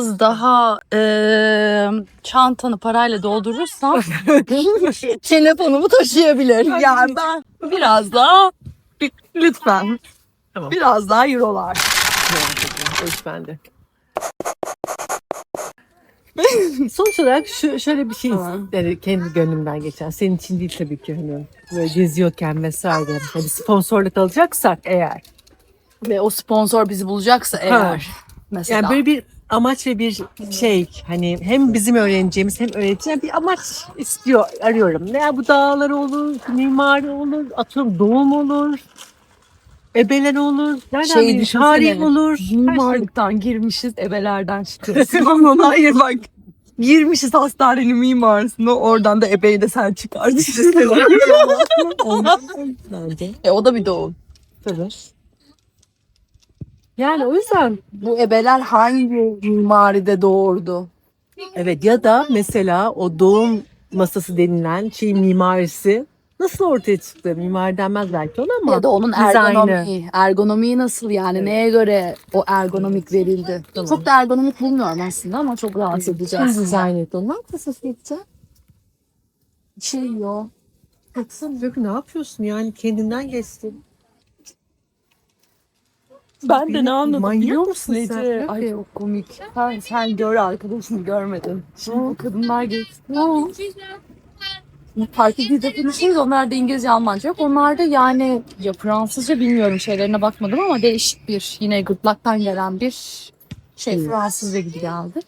biraz daha eee, çantanı parayla doldurursan telefonumu taşıyabilir. Yani ben biraz daha lütfen Tamam. biraz daha eurolar. Hoş bende. Sonuç olarak şu, şöyle bir şey Tamam. yani kendi gönlümden geçen. Senin için değil tabii ki hani böyle geziyorken vesaire. Hani sponsorluk alacaksak eğer. Ve o sponsor bizi bulacaksa eğer mesela. Yani böyle bir amaç ve bir şey hani hem bizim öğreneceğimiz hem öğreteceğim bir amaç istiyor arıyorum. Ne bu dağlar olur, mimari olur, atıyorum doğum olur. Ebeler olur. Nereden Şey bileyim, tarih olur. şey. Mimarlıktan girmişiz, ebelerden çıkıyoruz. Hayır bak. Girmişiz hastanenin mimarisine oradan da ebeyi de sen çıkardın. Bence. e, o da bir doğum. Tabii. Yani o yüzden Bu ebeler hangi mimaride doğurdu? evet ya da mesela o doğum masası denilen şey mimarisi nasıl ortaya çıktı? Mimari denmez belki ona ama ya da onun dizaynı. ergonomiyi. Nasıl yani? Neye göre o ergonomik verildi? Tamam. Çok da ergonomik bulmuyorum aslında ama çok rahatsız edici Kim dizayn etti onu? Yapıyorsun Bir şey yok. Baksana ne yapıyorsun yani kendinden geçtin. Ben de ne anladım biliyor musun? Ece? Ay çok komik. Sen, sen gör arkadaşını görmedin. Şimdi bu kadınlar geçti. Ne oldu? Fark edildiği şey de onlar da İngilizce Almanca yok. Onlar da yani ya Fransızca bilmiyorum şeylerine bakmadım ama değişik bir yine gırtlaktan gelen bir şey. Fransızca gibi geldi.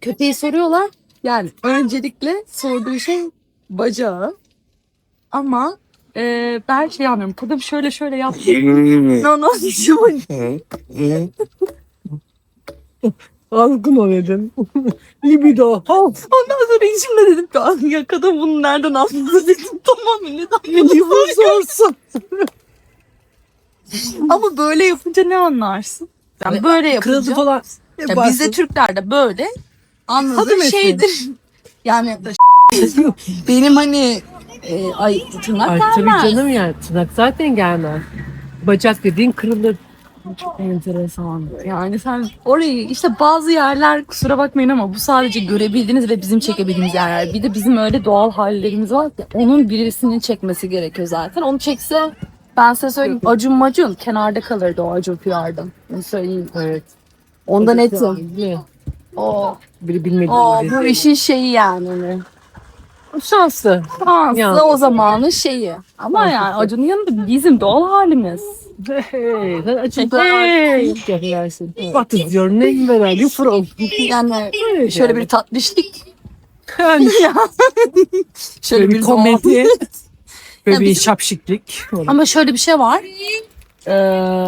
Köpeği soruyorlar. Yani öncelikle sorduğu şey bacağı. Ama e, ben şey anlıyorum. Kadın şöyle şöyle yaptı. no no. Algın o dedim. Libido. Ondan sonra içimde dedim ki "Ah, ya kadın bunu nereden anladı dedim. Tamam neden Libido olsun. Ama böyle yapınca ne anlarsın? Yani böyle yapınca. Kırıldı falan. Ya bizde Türklerde böyle mesela. şeydir. Yani benim hani e, ay tırnak Ay gelmez. tabii canım yani tırnak zaten gelmez. Bacak dediğin kırılır. Çok enteresan. Yani sen orayı işte bazı yerler kusura bakmayın ama bu sadece görebildiğiniz ve bizim çekebildiğimiz yerler. Bir de bizim öyle doğal hallerimiz var ki onun birisinin çekmesi gerekiyor zaten. Onu çekse ben size söyleyeyim acun macun kenarda kalırdı o acun piyardan. Onu söyleyeyim. Evet. Ondan etim. O, Biri bilmediği o bu işin şeyi yani. Şanslı. Fransız Yani. o zamanın şeyi. Ama yani acunun yanında bizim doğal halimiz. Hey, sen açıkta Hey. hey. What is your name where are you from? Yani şöyle bir tatlışlık. Yani Şöyle bir komedi. Ya Böyle bir bizim- şapşiklik. Ama şöyle bir şey var. Ee,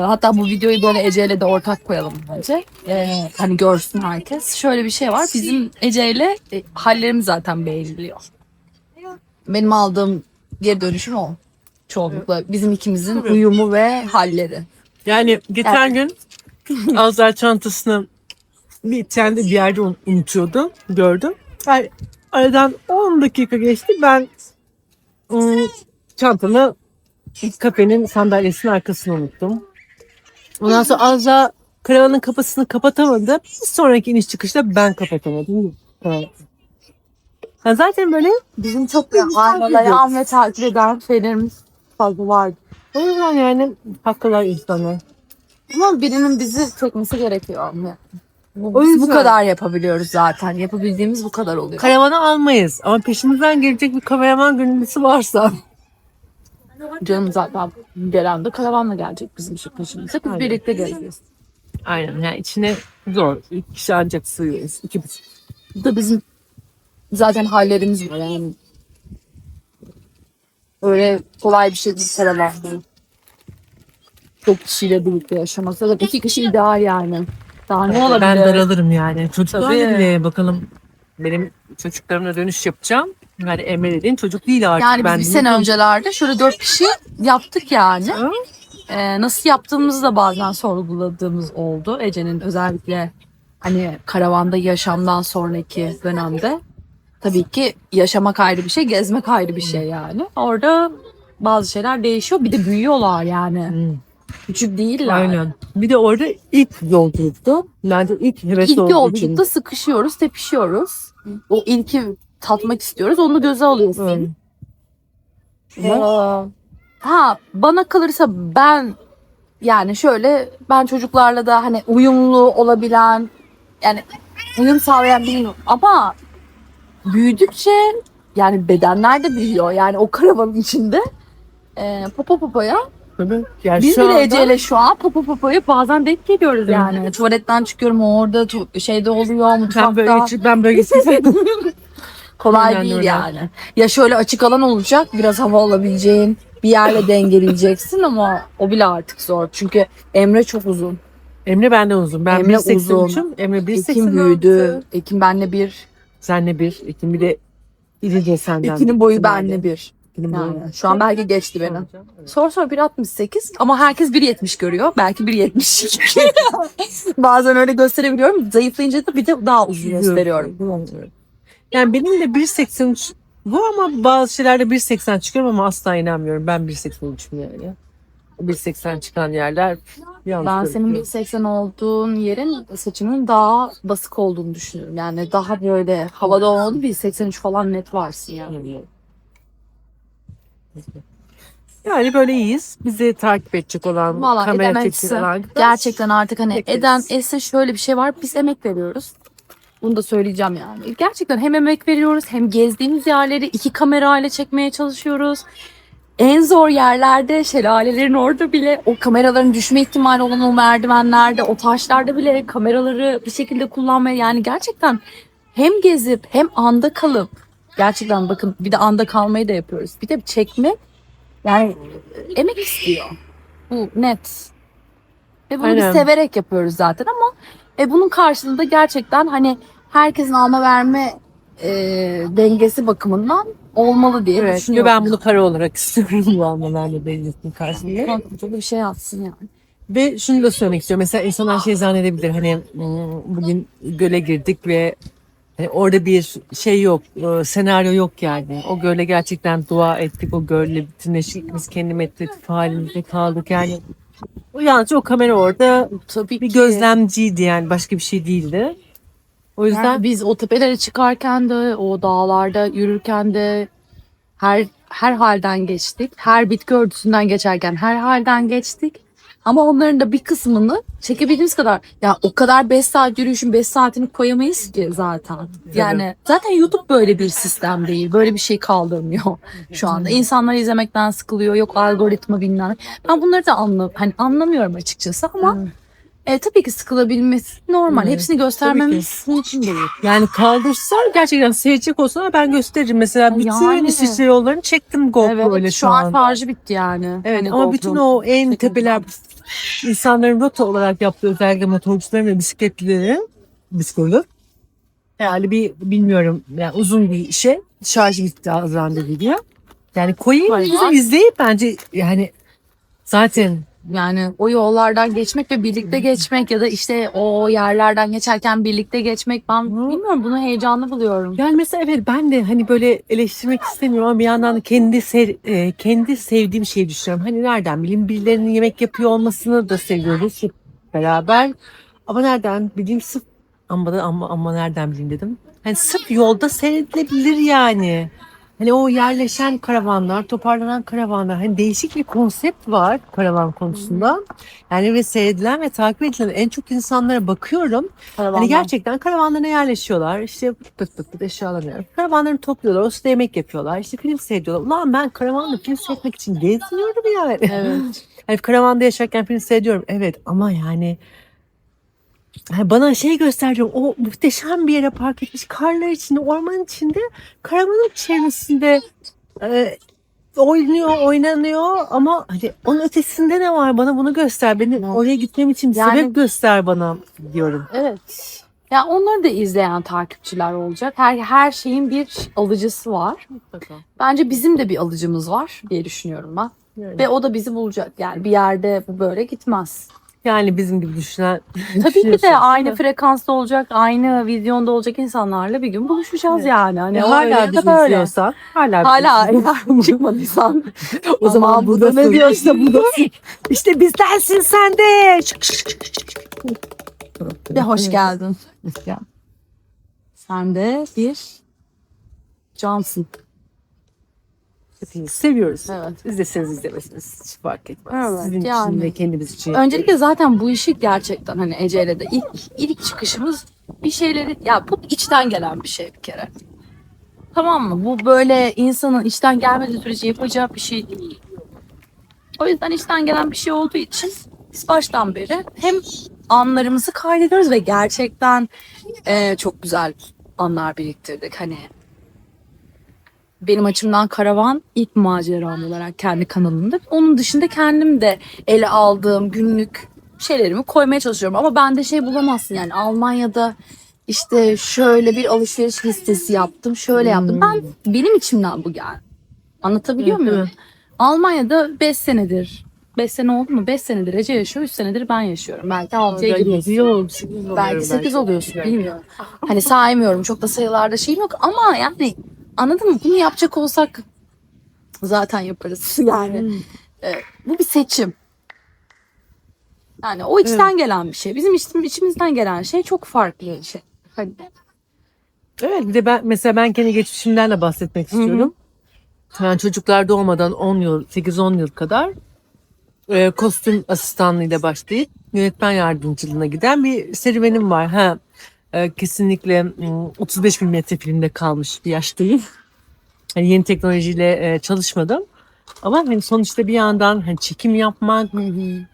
hatta bu videoyu böyle Ece'yle de ortak koyalım bence. Ee, hani görsün herkes. Şöyle bir şey var. Bizim Ece'yle e, hallerimiz zaten beğeniliyor. Benim aldığım geri dönüşüm o. Çoğunlukla bizim ikimizin Tabii. uyumu ve halleri. Yani geçen gün Azar çantasını bir tane bir yerde un- unutuyordu. Gördüm. Yani aradan 10 dakika geçti. Ben ım, çantamı kafenin sandalyesinin arkasına unuttum. Ondan sonra Azra karavanın kapısını kapatamadı. Bir sonraki iniş çıkışta ben kapatamadım. Evet. Ya zaten böyle Bizim çok aynalayan ve takip eden şeylerimiz fazla var. o yüzden yani haklılar insanlar. Ama birinin bizi çekmesi gerekiyor. Yani. Bu, O biz bu yüzden- kadar yapabiliyoruz zaten. Yapabildiğimiz bu kadar oluyor. Karavanı almayız ama peşimizden gelecek bir kameraman gönüllüsü varsa Canım zaten gelen de karavanla gelecek bizim şu peşimize. Biz Aynen. birlikte geleceğiz. Aynen yani içine zor. İki kişi ancak sığıyoruz. İki buçuk. Bu da bizim zaten hallerimiz var yani. Öyle kolay bir şey değil karavan. Çok kişiyle birlikte yaşamak. Zaten iki kişi ideal yani. Daha ne olabilir? Ben daralırım yani. Çocuklarla Tabii. bile bakalım. Benim çocuklarımla dönüş yapacağım. Yani Emre dediğin çocuk değil artık. Yani ben bir sene öncelerde şöyle dört kişi yaptık yani. Ee, nasıl yaptığımızı da bazen sorguladığımız oldu. Ece'nin özellikle hani karavanda yaşamdan sonraki dönemde. Tabii ki yaşamak ayrı bir şey, gezmek ayrı bir şey yani. Orada bazı şeyler değişiyor. Bir de büyüyorlar yani. Hmm. Küçük değiller. Aynen. Bir de orada ilk yolculuktu. Bence ilk heves İlk olduğu yolculukta için. sıkışıyoruz, tepişiyoruz. O ilki tatmak istiyoruz. Onu göze alıyorsun. Ha bana kalırsa ben yani şöyle ben çocuklarla da hani uyumlu olabilen yani uyum sağlayan biriyim ama büyüdükçe yani bedenler de büyüyor. Yani o karavanın içinde e, popo popoya Tabii. Yani biz şu bile anda- Ece'yle şu an popo popoya bazen denk geliyoruz Evet. yani. Tuvaletten çıkıyorum o orada şeyde oluyor ben mutfakta. böyle geçip ben böyle Kolay Aynen değil öyle. yani. Ya şöyle açık alan olacak, biraz hava alabileceğin bir yerle dengeleyeceksin ama o bile artık zor. Çünkü Emre çok uzun. Emre benden uzun. Ben Emre 1.83'üm. Emre 1.86. Ekim büyüdü. Ekim benle bir. Senle bir. Ekim bir de İlice senden. İkinin boyu benle bir. İkinin boyu. Yani şu an belki geçti beni. Evet. Sor sor 1.68 ama herkes 1.70 görüyor. Belki 1.72. Bazen öyle gösterebiliyorum. Zayıflayınca da bir de daha uzun gösteriyorum. Yani benim de 1.83 bu ama bazı şeylerde 1.80 çıkıyorum ama asla inanmıyorum. Ben 1.83'üm yani. 1.80 çıkan yerler yanlış Ben senin gözüküyor. 1.80 olduğun yerin saçının daha basık olduğunu düşünüyorum. Yani daha böyle havada olmadı 1.83 falan net varsın yani. Yani böyle iyiyiz. Bizi takip edecek olan, Vallahi kamera edemezse çekecek olan. Gerçekten artık hani Bekleriz. eden esse şöyle bir şey var. Biz emek veriyoruz. Bunu da söyleyeceğim yani. Gerçekten hem emek veriyoruz hem gezdiğimiz yerleri iki kamerayla çekmeye çalışıyoruz. En zor yerlerde şelalelerin orada bile o kameraların düşme ihtimali olan o merdivenlerde, o taşlarda bile kameraları bir şekilde kullanmaya yani gerçekten hem gezip hem anda kalıp gerçekten bakın bir de anda kalmayı da yapıyoruz. Bir de çekme yani emek istiyor. Bu net. Ve bunu Aynen. biz severek yapıyoruz zaten ama e, bunun karşılığında gerçekten hani herkesin alma verme e, dengesi bakımından olmalı diye Evet. Ve düşünüyorum. ben bunu para olarak istiyorum bu almalarla belirtin karşılığında. Çok bir şey atsın yani. Ve şunu da söylemek istiyorum. Mesela insanlar şey zannedebilir. Hani hmm, bugün göle girdik ve hani orada bir şey yok, e, senaryo yok yani. O göle gerçekten dua ettik. O gölle bütünleştik. Biz kendi meditatif halimizde kaldık. Yani o yalnızca o kamera orada Tabii bir ki. gözlemciydi yani. Başka bir şey değildi. O yüzden Yani biz o tepelere çıkarken de o dağlarda yürürken de her her halden geçtik. Her bitki örtüsünden geçerken her halden geçtik. Ama onların da bir kısmını çekebildiğimiz kadar ya o kadar 5 saat yürüyüşün 5 saatini koyamayız ki zaten. Yani zaten YouTube böyle bir sistem değil. Böyle bir şey kaldırmıyor şu anda. İnsanlar izlemekten sıkılıyor. Yok algoritma bilmem. Ben bunları da anla, hani anlamıyorum açıkçası ama e, tabii ki sıkılabilmesi normal. Evet, Hepsini göstermemiz için değil. yani kaldırsa gerçekten seyredecek olsalar ben gösteririm. Mesela bütün Yani. İsviçre yollarını çektim GoPro ile Evet, şu, şu an an. şarjı bitti yani. Evet Hani ama bütün o en çekim tepeler insanların rota olarak yaptığı özellikle motorcuların ve bisikletlilerin bisikletli. Yani bir bilmiyorum yani uzun bir şey şarjı bitti Azran dedi diye. Yani koyayım Vay bizi vay. izleyip bence yani zaten Yani o yollardan geçmek ve birlikte geçmek ya da işte o yerlerden geçerken birlikte geçmek ben bilmiyorum bunu heyecanlı buluyorum. yani mesela evet ben de hani böyle eleştirmek istemiyorum ama bir yandan da kendi sev- e, kendi sevdiğim şeyi düşünüyorum. Hani nereden bileyim birilerinin yemek yapıyor olmasını da seviyoruz hep beraber. Ama nereden bileyim sırf ama ama, ama nereden bileyim dedim. Hani sırf yolda seyredilebilir yani. Hani o yerleşen karavanlar, toparlanan karavanlar. Hani değişik bir konsept var karavan konusunda. Yani ve seyredilen ve takip edilen en çok insanlara bakıyorum. Hani gerçekten karavanlarına yerleşiyorlar. İşte pıt pıt pıt eşyalanıyor. Karavanlarını topluyorlar. O sırada yemek yapıyorlar. İşte film seyrediyorlar. Ulan ben karavanda film seyretmek için gezmiyorum yani. Evet. Hani karavanda yaşarken film seyrediyorum. Evet ama yani hani bana şey gösteriyor. O muhteşem bir yere park etmiş. Karlar içinde, ormanın içinde, karavanın çevresinde e, oynuyor, oynanıyor ama hani onun ötesinde ne var? Bana bunu göster. Beni Evet. oraya gitmem için bir Yani- sebep göster bana diyorum. Evet. Ya onları da izleyen takipçiler olacak. Her her şeyin bir alıcısı var. Bence bizim de bir alıcımız var diye düşünüyorum ben. Yani. Ve o da bizi bulacak. Yani bir yerde bu böyle gitmez. Yani bizim gibi düşünen Tabii ki de aynı frekansta olacak, aynı vizyonda olacak insanlarla bir gün buluşacağız yani. Hani E, o hala öyle ya bizi da böyle. izliyorsan, hala bizi Hala izliyorsan. çıkmadıysan. o zaman Aman burada ne buradasın. diyor işte bizdensin sen de. Bir hoş geldin. Sen de bir cansın. Hepinizi seviyoruz. Evet. İzleseniz izlemesiniz hiç fark etmez. Evet, Sizin yani. için ve kendimiz için. Öncelikle zaten bu işi gerçekten hani Ece'yle de ilk, ilk çıkışımız bir şeyleri ya bu içten gelen bir şey bir kere. Tamam mı? Bu böyle insanın içten gelmediği sürece yapacağı bir şey değil. O yüzden içten gelen bir şey olduğu için biz baştan beri hem anlarımızı kaydediyoruz ve gerçekten eee, çok güzel anlar biriktirdik. Hani benim açımdan karavan ilk maceram olarak kendi kanalımda. Onun dışında kendim de ele aldığım günlük şeylerimi koymaya çalışıyorum. Ama bende şey bulamazsın yani Almanya'da işte şöyle bir alışveriş listesi yaptım, şöyle yaptım. Ben benim içimden bu geldi. Anlatabiliyor Evet, muyum? Almanya'da 5 senedir 5 sene oldu mu? 5 senedir Ece yaşıyor, 3 senedir ben yaşıyorum. Belki 6'ya gidiyorsun. Belki 8 oluyorsun bilmiyorum. Hani saymıyorum çok da sayılarda şeyim yok ama yani anladın mı? Bunu yapacak olsak zaten yaparız. Yani e, bu bir seçim. Yani o içten gelen bir şey. Bizim içim, içimizden gelen şey çok farklı bir şey. Hani Evet bir de ben mesela ben kendi geçmişimden de bahsetmek istiyorum. Ben çocuklar doğmadan 10 yıl, 8-10 yıl kadar e, kostüm asistanlığıyla başlayıp yönetmen yardımcılığına giden bir serüvenim var. Ha, e, kesinlikle mm, 35 milimetre filmde kalmış bir yaştayım. Hani yeni teknolojiyle e, çalışmadım. Ama hani sonuçta bir yandan hani çekim yapmak,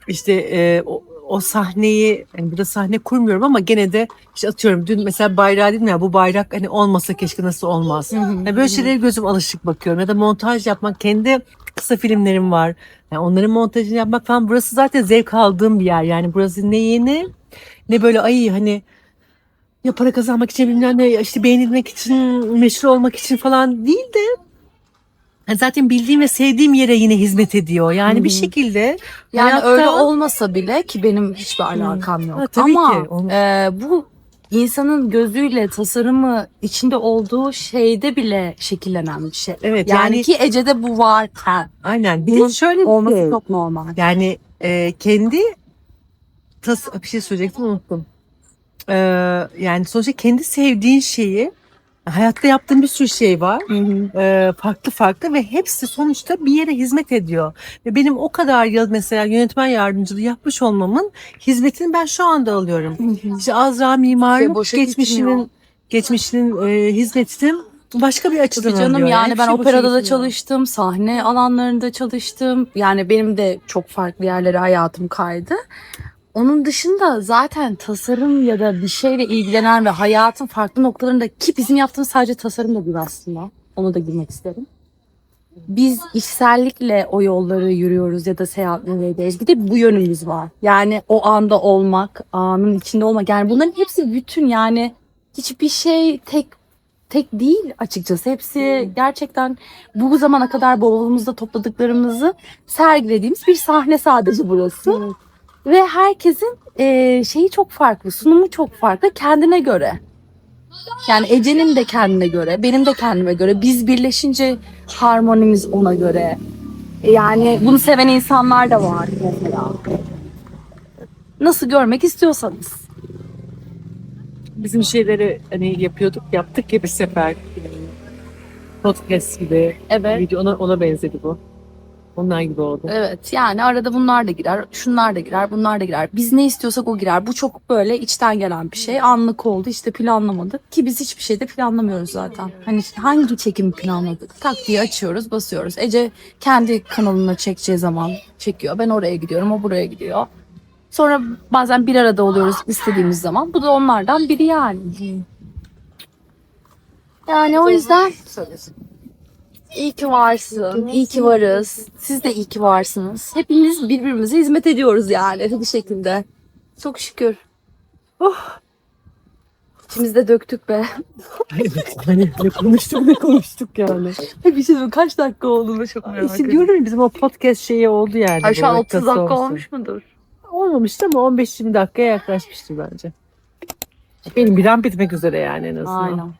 işte e, o, o sahneyi hani burada sahne kurmuyorum ama gene de işte atıyorum dün mesela bayrağı dedim ya bu bayrak hani olmasa keşke nasıl olmaz. Yani böyle şeylere gözüm alışık bakıyorum ya da montaj yapmak kendi kısa filmlerim var. Yani onların montajını yapmak falan burası zaten zevk aldığım bir yer. Yani burası ne yeni ne böyle ay hani ya para kazanmak için bilmem ne işte beğenilmek için meşhur olmak için falan değil de yani zaten bildiğim ve sevdiğim yere yine hizmet ediyor. Yani bir Hı hı. şekilde yani hayatta- öyle olmasa bile ki benim hiçbir alakam yok. Ha, tabii ama ki. E, bu insanın gözüyle tasarımı içinde olduğu şeyde bile şekillenen bir şey. Evet Yani, yani, ki Ece'de bu varken aynen. Bir de şöyle bir olması şey. çok normal. Yani e, kendi tas bir şey söyleyecektim unuttum. E, yani sonuçta kendi sevdiğin şeyi hayatta yaptığın bir sürü şey var. E, farklı farklı ve hepsi sonuçta bir yere hizmet ediyor. Ve benim o kadar yıl mesela yönetmen yardımcılığı yapmış olmamın hizmetini ben şu anda alıyorum. İşte Azra mimarlık Şey geçmişinin gitmiyor. geçmişinin e, hizmetinin başka bir açıdan Tabii canım alıyor. yani Hepsi ben operada da çalıştım, sahne alanlarında çalıştım. Yani benim de çok farklı yerlere hayatım kaydı. Onun dışında zaten tasarım ya da bir şeyle ilgilenen ve hayatın farklı noktalarında ki bizim yaptığımız sadece tasarım da değil aslında. Onu da girmek isterim. Biz içsellikle o yolları yürüyoruz ya da seyahatlerdeyiz. Bir de bu yönümüz var. Yani o anda olmak, anın içinde olmak. Yani bunların hepsi bütün yani hiçbir şey tek tek değil açıkçası. Hepsi gerçekten bu zamana kadar bavulumuzda topladıklarımızı sergilediğimiz bir sahne sadece burası. Ve herkesin eee, şeyi çok farklı, sunumu çok farklı kendine göre. Yani Ece'nin de kendine göre, benim de kendime göre. Biz birleşince harmonimiz ona göre. E, Yani bunu seven insanlar da var mesela. Nasıl görmek istiyorsanız. bizim şeyleri hani yapıyorduk yaptık ya bir sefer podcast gibi Evet. video ona, ona benzedi bu. Onlar gibi oldu. Evet yani arada bunlar da girer, şunlar da girer, bunlar da girer. Biz ne istiyorsak o girer. Bu çok böyle içten gelen bir şey. Anlık oldu işte planlamadık ki biz hiçbir şeyde planlamıyoruz zaten. Hani hangi çekimi planladık? Tak diye açıyoruz, basıyoruz. Ece kendi kanalına çekeceği zaman çekiyor. Ben oraya gidiyorum, o buraya gidiyor. Sonra bazen bir arada oluyoruz istediğimiz zaman. Bu da onlardan biri yani. Yani o yüzden İyi ki varsın. iyi ki varız. Siz de iyi ki varsınız. Hepimiz birbirimize hizmet ediyoruz yani bir şekilde. Çok şükür. Oh. İçimizde döktük be. evet hani ne konuştuk ne konuştuk yani. bir şey söyleyeyim, kaç dakika oldu da çok merak işte diyorum ya bizim o podcast şeyi oldu yani. Ay şu an Bu 30 dakika olsun. olmuş mudur? olmamıştı ama 15-20 dakikaya yaklaşmıştır bence. Benim biram bitmek üzere yani en azından. Aynen.